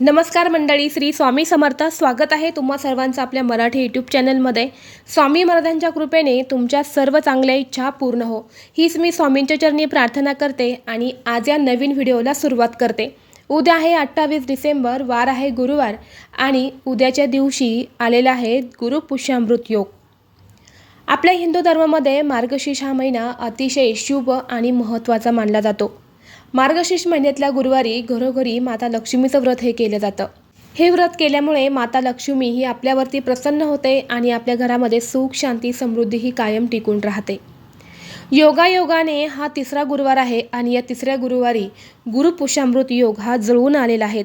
नमस्कार मंडळी श्री स्वामी समर्थ. स्वागत आहे तुम्हा सर्वांचं आपल्या मराठी यूट्यूब चॅनलमध्ये स्वामी महाराजांच्या कृपेने तुमच्या सर्व चांगल्या इच्छा पूर्ण हो. हीच मी स्वामींच्या चरणी प्रार्थना करते आणि आज या नवीन व्हिडिओला सुरुवात करते. उद्या आहे अठ्ठावीस डिसेंबर वार आहे गुरुवार आणि उद्याच्या दिवशी आलेला आहे गुरुपुष्यामृत योग. आपल्या हिंदू धर्मामध्ये मार्गशीर्ष हा महिना अतिशय शुभ आणि महत्त्वाचा मानला जातो. मार्गशीर्ष महिन्यातल्या गुरुवारी घरोघरी माता लक्ष्मीचं व्रत हे केलं जातं. हे व्रत केल्यामुळे माता लक्ष्मी ही आपल्यावरती प्रसन्न होते आणि आपल्या घरामध्ये सुख शांती समृद्धी ही कायम टिकून राहते. योगायोगाने हा तिसरा गुरुवार आहे आणि या तिसऱ्या गुरुवारी गुरुपुष्यामृत योग हा जळून आलेला आहे.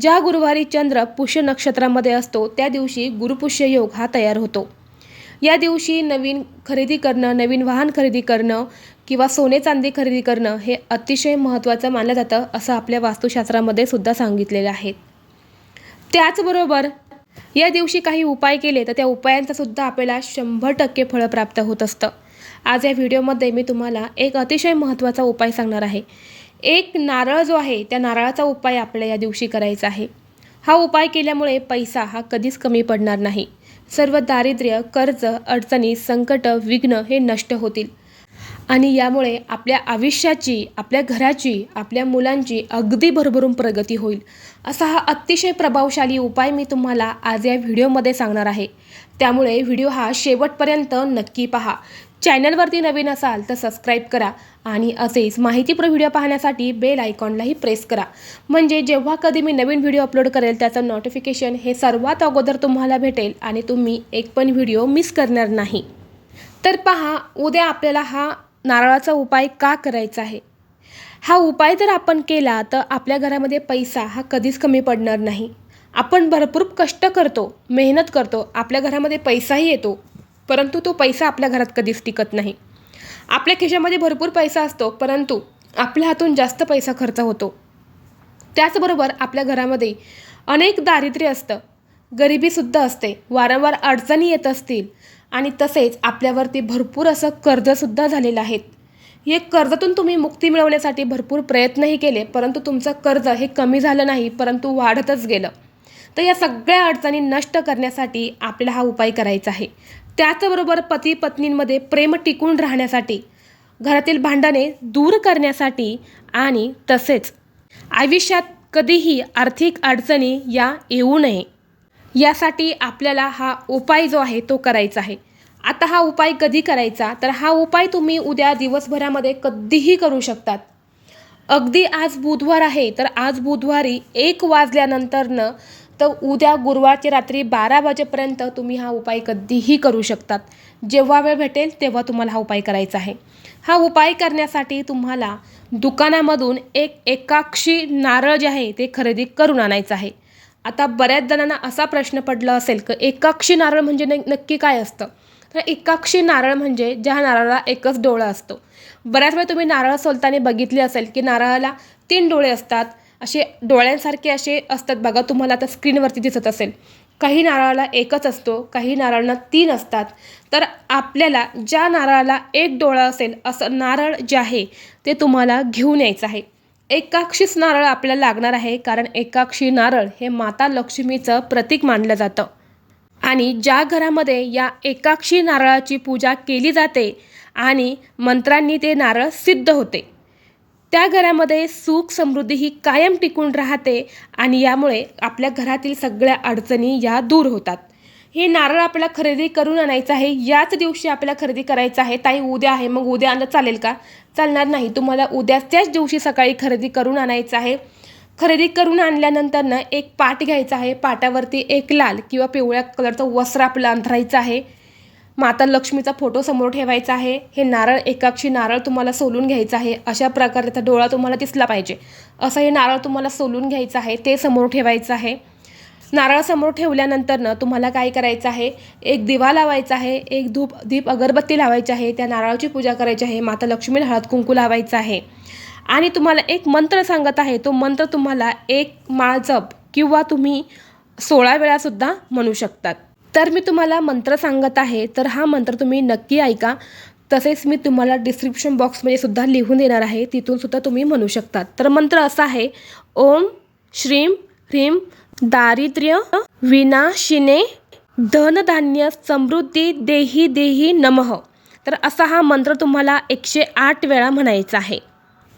ज्या गुरुवारी चंद्र पुष्य नक्षत्रामध्ये असतो त्या दिवशी गुरुपुष्य योग हा तयार होतो. या दिवशी नवीन खरेदी करणं नवीन वाहन खरेदी करणं किंवा सोने चांदी खरेदी करणं हे अतिशय महत्त्वाचं मानलं जातं असं आपल्या वास्तुशास्त्रामध्ये सुद्धा सांगितलेलं आहे. त्याचबरोबर या दिवशी काही उपाय केले तर त्या उपायांचा सुद्धा आपल्याला शंभर टक्के फळं प्राप्त होत असतं. आज या व्हिडिओमध्ये मी तुम्हाला एक अतिशय महत्त्वाचा उपाय सांगणार आहे. एक नारळ जो आहे त्या नारळाचा उपाय आपल्या या दिवशी करायचा आहे. हा उपाय केल्यामुळे पैसा हा कधीच कमी पडणार नाही. सर्व दारिद्र्य कर्ज अडचणी संकट विघ्न हे नष्ट होतील. आणि यामुळे आपल्या आयुष्याची आपल्या घराची आपल्या मुलांची अगदी भरभरून प्रगती होईल. असा हा अतिशय प्रभावशाली उपाय मी तुम्हाला आज या व्हिडिओमध्ये सांगणार आहे. त्यामुळे व्हिडिओ हा शेवटपर्यंत नक्की पहा. चॅनलवरती नवीन असाल तर सबस्क्राईब करा आणि असेच माहितीपूर्ण व्हिडिओ पाहण्यासाठी बेल आयकॉनलाही प्रेस करा. म्हणजे जेव्हा कधी मी नवीन व्हिडिओ अपलोड करेल त्याचं नोटिफिकेशन हे सर्वात अगोदर तुम्हाला भेटेल आणि तुम्ही एक पण व्हिडिओ मिस करणार नाही. तर पहा उद्या आपल्याला हा नारळाचा उपाय का करायचा आहे? हा उपाय जर आपण केला तर आपल्या घरामध्ये पैसा हा कधीच कमी पडणार नाही. आपण भरपूर कष्ट करतो मेहनत करतो आपल्या घरामध्ये पैसाही येतो परंतु तो पैसा आपल्या घरात कधीच टिकत नाही. आपल्या खिशामध्ये भरपूर पैसा असतो परंतु आपल्या हातून जास्त पैसा खर्च होतो. त्याचबरोबर आपल्या घरामध्ये अनेक दारिद्र्य असतं. गरिबीसुद्धा असते. वारंवार अडचणी येत असतील. आणि तसेच आपल्यावरती भरपूर असं कर्जसुद्धा झालेलं आहेत हे कर्जातून तुम्ही मुक्ती मिळवण्यासाठी भरपूर प्रयत्नही केले परंतु तुमचं कर्ज हे कमी झालं नाही परंतु वाढतच गेलं. तर या सगळ्या अडचणी नष्ट करण्यासाठी आपल्याला हा उपाय करायचा आहे. त्याचबरोबर पती पत्नींमध्ये प्रेम टिकून राहण्यासाठी घरातील भांडणे दूर करण्यासाठी आणि तसेच आयुष्यात कधीही आर्थिक अडचणी या येऊ नये. यासाठी आपल्याला हा उपाय जो आहे तो करायचा आहे. आता हा उपाय कधी करायचा? तर हा उपाय तुम्ही उद्या दिवसभरामध्ये कधीही करू शकतात. अगदी आज बुधवार आहे तर आज बुधवारी एक वाजल्यानंतरनं तर उद्या गुरुवारच्या रात्री बारा वाजेपर्यंत तुम्ही हा उपाय कधीही करू शकतात. जेव्हा वेळ भेटेल तेव्हा तुम्हाला हा उपाय करायचा आहे. हा उपाय करण्यासाठी तुम्हाला दुकानामधून एक एकाक्षी नारळ जे आहे ते खरेदी करून आणायचं आहे. आता बऱ्याच जणांना असा प्रश्न पडला असेल की एकाक्षी नारळ म्हणजे न नक्की काय असतं? तर एकाक्षी नारळ म्हणजे ज्या नारळाला एकच डोळा असतो. बऱ्याच वेळा तुम्ही नारळ सोलताना बघितले असेल की नारळाला तीन डोळे असतात. असे डोळ्यांसारखे असे असतात. बघा तुम्हाला आता स्क्रीनवरती दिसत असेल. काही नारळाला एकच असतो काही नारळांना तीन असतात. तर आपल्याला ज्या नारळाला एक डोळा असेल असं नारळ जे आहे ते तुम्हाला घेऊन यायचं आहे. एकाक्षीच नारळ आपल्याला लागणार आहे कारण एकाक्षी नारळ हे माता लक्ष्मीचं प्रतीक मानलं जातं. आणि ज्या घरामध्ये या एकाक्षी नारळाची पूजा केली जाते आणि मंत्रांनी ते नारळ सिद्ध होते त्या घरामध्ये सुख समृद्धी ही कायम टिकून राहते आणि यामुळे आपल्या घरातील सगळ्या अडचणी या दूर होतात. हे नारळ आपल्याला खरेदी करून आणायचं आहे याच दिवशी आपल्याला खरेदी करायचं आहे ताई उद्या आहे मग उद्या आणलं चालेल का? चालणार नाही. तुम्हाला उद्या त्याच दिवशी सकाळी खरेदी करून आणायचं आहे. खरेदी करून आणल्यानंतरनं एक पाट घ्यायचा आहे. पाटावरती एक लाल किंवा पिवळ्या कलरचं वस्त्र आपलं अंथरायचं आहे. माता लक्ष्मीचा फोटो समोर ठेवायचा आहे. हे नारळ एकाक्षी नारळ तुम्हाला सोलून घ्यायचं आहे. अशा प्रकारे त्याचा डोळा तुम्हाला दिसला पाहिजे. असं हे नारळ तुम्हाला सोलून घ्यायचं आहे ते समोर ठेवायचं आहे. नारळासमोर ठेवल्यानंतरनं तुम्हाला काय करायचं आहे? एक दिवा लावायचा आहे एक धूप दीप अगरबत्ती लावायची आहे त्या नारळाची पूजा करायची आहे माता लक्ष्मी हळद कुंकू लावायचं आहे. आणि तुम्हाला एक मंत्र सांगत आहे तो मंत्र तुम्हाला एक माळ जप किंवा तुम्ही सोळा वेळासुद्धा म्हणू शकतात. तर मी तुम्हाला मंत्र सांगत आहे तर हा मंत्र तुम्ही नक्की ऐका. तसेच मी तुम्हाला डिस्क्रिप्शन बॉक्समध्ये सुद्धा लिहून देणार आहे तिथून सुद्धा तुम्ही म्हणू शकतात. तर मंत्र असा आहे ओम श्रीम ह्रीम दारिद्र्य विनाशिने धनधान्य समृद्धी देही देही नमः. तर असा हा मंत्र तुम्हाला एकशे आठ वेळा म्हणायचा आहे.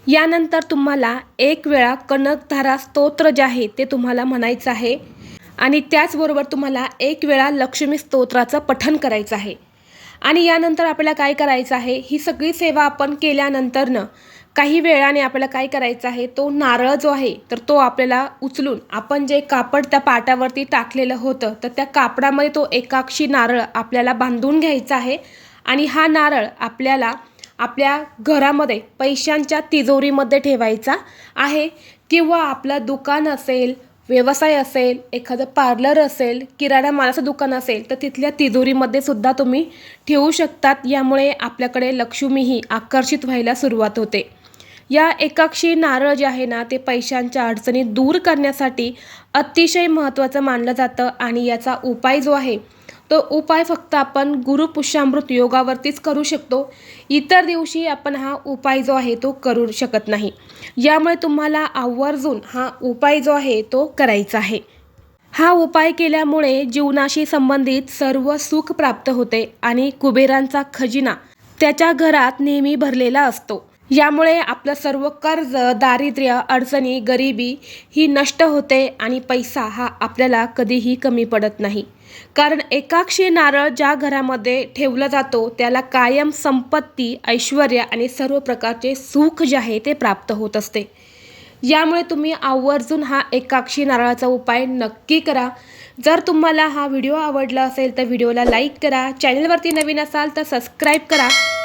यानंतर तुम्हाला एक वेळा कनकधारा स्तोत्र जे आहे ते तुम्हाला म्हणायचं आहे. आणि त्याचबरोबर तुम्हाला एक वेळा लक्ष्मी स्तोत्राचं पठन करायचं आहे. आणि यानंतर आपल्याला काय करायचं आहे? ही सगळी सेवा आपण केल्यानंतरनं काही वेळाने आपल्याला काय करायचं आहे तो नारळ जो आहे तर तो आपल्याला उचलून आपण जे कापड त्या पाटावरती टाकलेलं होतं तर त्या कापडामध्ये तो एकाक्षी नारळ आपल्याला बांधून घ्यायचा आहे. आणि हा नारळ आपल्याला आपल्या घरामध्ये पैशांच्या तिजोरीमध्ये ठेवायचा आहे. किंवा आपलं दुकान असेल व्यवसाय असेल एखादं पार्लर असेल किराणा मालाचं दुकान असेल तर तिथल्या तिजोरीमध्ये सुद्धा तुम्ही ठेवू शकतात. यामुळे आपल्याकडे लक्ष्मी ही आकर्षित व्हायला सुरुवात होते. या एकाक्षी नारळ जे आहे ना ते पैशांच्या अडचणी दूर करण्यासाठी अतिशय महत्त्वाचं मानलं जातं आणि याचा उपाय जो आहे तो उपाय फक्त आपण गुरुपुष्यामृत योगावरतीच करू शकतो. इतर दिवशी आपण हा उपाय जो आहे तो करू शकत नाही. यामुळे तुम्हाला आवर्जून हा उपाय जो आहे तो करायचा आहे. हा उपाय केल्यामुळे जीवनाशी संबंधित सर्व सुख प्राप्त होते आणि कुबेरांचा खजिना त्याच्या घरात नेहमी भरलेला असतो. यामुळे आपलं सर्व कर्ज दारिद्र्य अडचणी गरिबी ही नष्ट होते आणि पैसा हा आपल्याला कधीही कमी पडत नाही. कारण एकाक्षी नारळ ज्या घरामध्ये ठेवला जातो त्याला कायम संपत्ती ऐश्वर आणि सर्व प्रकारचे सुख जे आहे ते प्राप्त होत असते. यामुळे तुम्ही आवर्जून हा एकाक्षी नारळाचा उपाय नक्की करा. जर तुम्हाला हा व्हिडिओ आवडला असेल तर व्हिडिओला लाईक करा. चॅनलवरती नवीन असाल तर सबस्क्राईब करा.